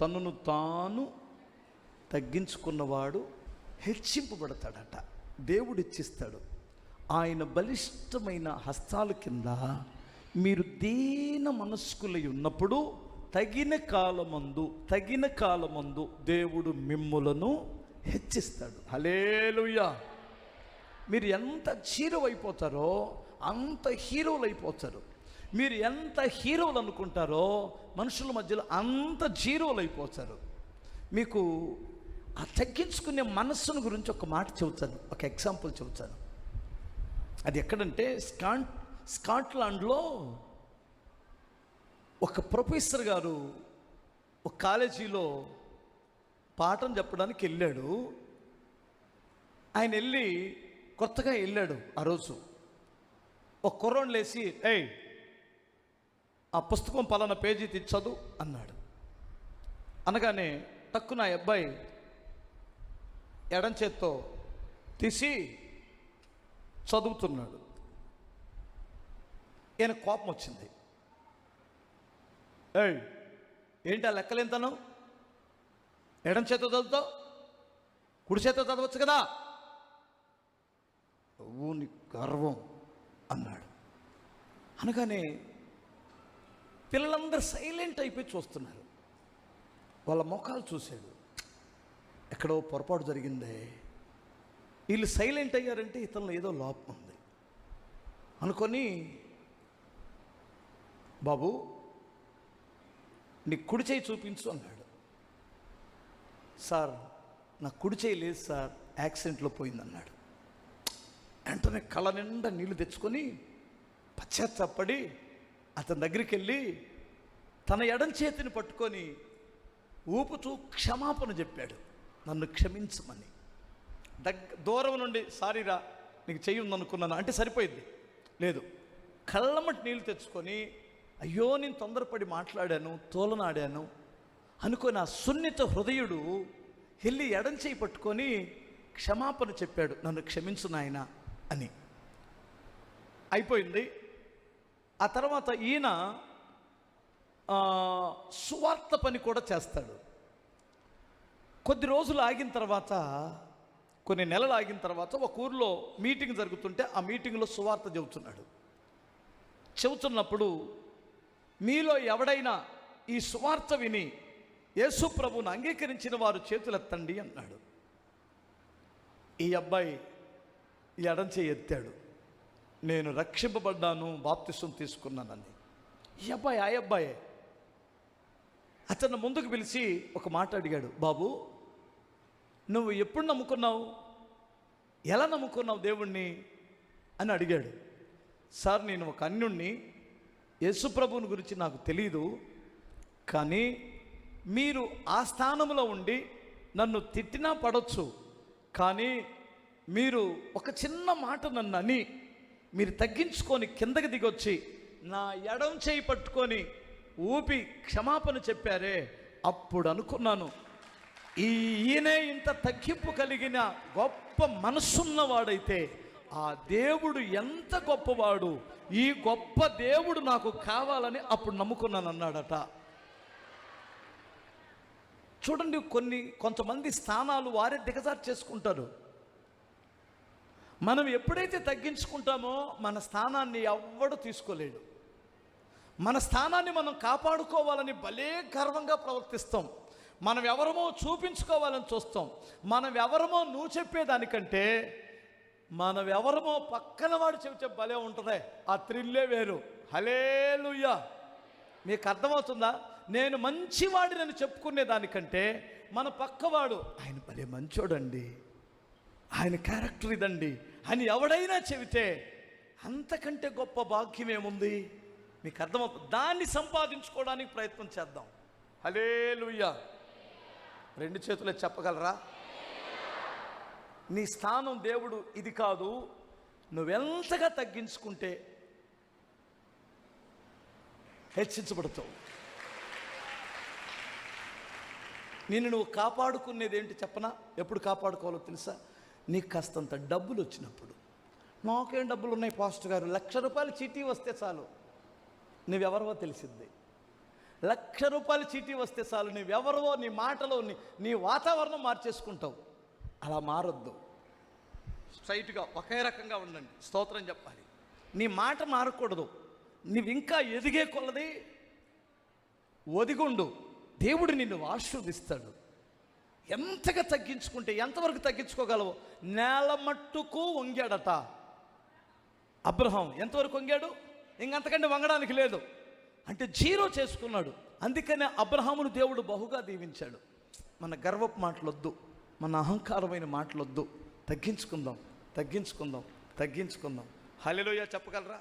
తనను తాను తగ్గించుకున్నవాడు హెచ్చింపబడతాడట. దేవుడు ఇచ్చిస్తాడు ఆయన బలిష్టమైన హస్తాల కింద మీరు దీన మనస్కులై ఉన్నప్పుడు తగిన కాలమందు తగిన కాలమందు దేవుడు మిమ్ములను హెచ్చిస్తాడు. హలేలుయ్యా మీరు ఎంత చీరువైపోతారో అంత హీరోలు అయిపోతారు మీరు ఎంత హీరోలు అనుకుంటారో మనుషుల మధ్యలో అంత జీరోలు అయిపోతారు. మీకు ఆ తగ్గించుకునే మనస్సును గురించి ఒక మాట చెబుతాను ఒక ఎగ్జాంపుల్ చెబుతాను. అది ఎక్కడంటే స్కాట్ స్కాట్లాండ్లో ఒక ప్రొఫెసర్ గారు ఒక కాలేజీలో పాఠం చెప్పడానికి వెళ్ళాడు. ఆయన వెళ్ళి కొత్తగా వెళ్ళాడు ఆ రోజు. ఒక కుర్రోళ్ళు లేచి ఏయ్ ఆ పుస్తకం పలానా పేజీ తెచ్చదు అన్నాడు. అనగానే టక్కున నా అబ్బాయి ఎడం చేత్తో తీసి చదువుతున్నాడు. ఈయన కోపం వచ్చింది. ఏయ్ ఏంటి ఆ లెక్కలేంతను ఎడం చేత చదువుతావు? కుడి చేత చదవచ్చు కదా? ఊని గర్వం అన్నాడు. అనగానే పిల్లలందరూ సైలెంట్ అయిపోయి చూస్తున్నారు. వాళ్ళ ముఖాలు చూశాడు. ఎక్కడో పొరపాటు జరిగిందే. వీళ్ళు సైలెంట్ అయ్యారంటే ఇతను ఏదో లోపం ఉంది. అనుకొని బాబు నీ కుడి చేయి చూపించు అన్నాడు. సార్ నా కుడి చేయి లేదు సార్ యాక్సిడెంట్లో పోయిందన్నాడు వెంటనే కళ్ళ నిండా నీళ్ళు తెచ్చుకొని పశ్చాత్తాపడి అతని దగ్గరికి వెళ్ళి తన ఎడం చేతిని పట్టుకొని ఊపుతూ క్షమాపణ చెప్పాడు. నన్ను క్షమించమని. దగ్గ దూరం నుండి సారీరా నీకు చెయ్యి ఉందనుకున్నాను. అంటే సరిపోయింది. లేదు. కళ్ళమటి నీళ్ళు తెచ్చుకొని అయ్యో నేను తొందరపడి మాట్లాడాను తోలనాడాను అనుకొని ఆ సున్నిత హృదయుడు వెళ్ళి ఎడం చేయి పట్టుకొని క్షమాపణ చెప్పాడు. నన్ను క్షమించు నాయన అని. అయిపోయింది. ఆ తర్వాత ఈయన సువార్త పని కూడా చేస్తాడు. కొద్ది రోజులు ఆగిన తర్వాత కొన్ని నెలలు ఆగిన తర్వాత ఒక ఊర్లో మీటింగ్ జరుగుతుంటే ఆ మీటింగ్లో సువార్త చెబుతున్నాడు. చెబుతున్నప్పుడు మీలో ఎవడైనా ఈ సువార్త విని యేసు ప్రభువును అంగీకరించిన వారు చేతులెత్తండి అన్నాడు. ఈ అబ్బాయి ఈ ఎడం చేయి ఎత్తాడు. నేను రక్షింపబడ్డాను బాప్తిసం తీసుకున్నానని. ఈ అబ్బాయి ఆ అబ్బాయే. అతను ముందుకు పిలిచి ఒక మాట అడిగాడు బాబు నువ్వు ఎప్పుడు నమ్ముకున్నావు? ఎలా నమ్ముకున్నావు దేవుణ్ణి? అని అడిగాడు. సార్ నేను ఒక అన్యుణ్ణి. యేసుప్రభుని గురించి నాకు తెలియదు కానీ మీరు ఆ స్థానంలో ఉండి నన్ను తిట్టినా పడవచ్చు కానీ మీరు ఒక చిన్న మాట నన్ను అని మీరు తగ్గించుకొని కిందకి దిగొచ్చి నా ఎడం చేయి పట్టుకొని ఊపి క్షమాపణ చెప్పారే అప్పుడు అనుకున్నాను ఈ ఈయనే ఇంత తగ్గింపు కలిగిన గొప్ప మనసున్నవాడైతే ఆ దేవుడు ఎంత గొప్పవాడు ఈ గొప్ప దేవుడు నాకు కావాలని అప్పుడు నమ్ముకున్నాను అన్నాడట చూడండి కొన్ని కొంతమంది స్థానాలు వారే దిగజారు చేసుకుంటారు. మనం ఎప్పుడైతే తగ్గించుకుంటామో మన స్థానాన్ని ఎవ్వడు తీసుకోలేడు. మన స్థానాన్ని మనం కాపాడుకోవాలని భలే గర్వంగా ప్రవర్తిస్తాం. మనం ఎవరమో చూపించుకోవాలని చూస్తాం. మనం ఎవరమో నువ్వు చెప్పేదానికంటే మనం ఎవరమో పక్కన వాడు చెబితే భలే ఉంటుంది. ఆ త్రిల్లే వేరు. హలేలుయ్యా మీకు అర్థమవుతుందా? నేను మంచివాడినని చెప్పుకునే దానికంటే మన పక్కవాడు ఆయన భలే మంచోడండి. ఆయన క్యారెక్టర్ ఇదండి. అని ఎవడైనా చెబితే అంతకంటే గొప్ప భాగ్యం ఏముంది? మీకు అర్థమవుతుంది దాన్ని సంపాదించుకోవడానికి ప్రయత్నం చేద్దాం. హలే రెండు చేతులే చెప్పగలరా? నీ స్థానం దేవుడు ఇది కాదు. నువ్వెంతగా తగ్గించుకుంటే హెచ్చించబడతావు. నిన్ను నువ్వు కాపాడుకునేది ఏంటి చెప్పనా? ఎప్పుడు కాపాడుకోవాలో తెలుసా? నీకు కాస్తంత డబ్బులు వచ్చినప్పుడు నాకేం డబ్బులు ఉన్నాయి పాస్టర్ గారు? లక్ష రూపాయలు చీటీ వస్తే చాలు. నువ్వెవరవో తెలిసింది లక్ష రూపాయల చీటీ వస్తే చాలు. నువ్వెవరవో నీ మాటలో నీ నీ వాతావరణం మార్చేసుకుంటావు. అలా మారొద్దు. స్ట్రైట్గా ఒకే రకంగా ఉండండి. స్తోత్రం చెప్పాలి. నీ మాట మారకూడదు. నువ్వు ఇంకా ఎదిగే కొలది ఒదిగుండు. దేవుడు నిన్ను ఆశీర్వదిస్తాడు. ఎంతగా తగ్గించుకుంటే ఎంతవరకు తగ్గించుకోగలవు? నేల మట్టుకు వంగాడట. అబ్రహాం ఎంతవరకు వంగాడు? ఇంకంతకంటే వంగడానికి లేదు. అంటే జీరో చేసుకున్నాడు. అందుకనే అబ్రహామును దేవుడు బహుగా దీవించాడు. మన గర్వపు మాటలొద్దు. మన అహంకారమైన మాటలొద్దు. తగ్గించుకుందాం తగ్గించుకుందాం తగ్గించుకుందాం. హలిలోయ చెప్పగలరా?